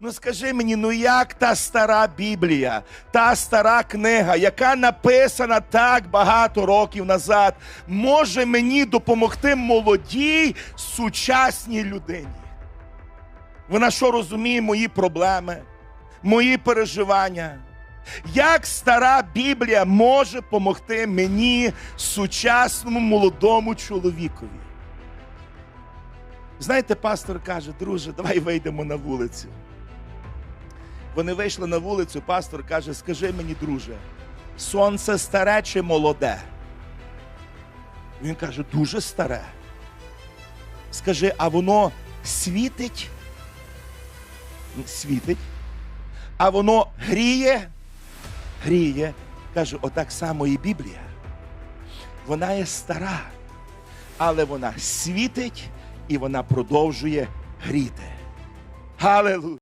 Ну скажи мені, ну як та стара Біблія, та стара книга, яка написана так багато років назад, може мені допомогти молодій сучасній людині? Вона що розуміє мої проблеми, мої переживання? Як стара Біблія може допомогти мені, сучасному молодому чоловікові? Знаєте, пастор каже, друже, давай вийдемо на вулицю. Вони вийшли на вулицю, пастор каже: скажи мені, друже, сонце старе чи молоде? Він каже, дуже старе. Скажи, а воно світить? Світить. А воно гріє? Гріє. Каже, отак само і Біблія. Вона є стара, але вона світить і вона продовжує гріти. Галилуя!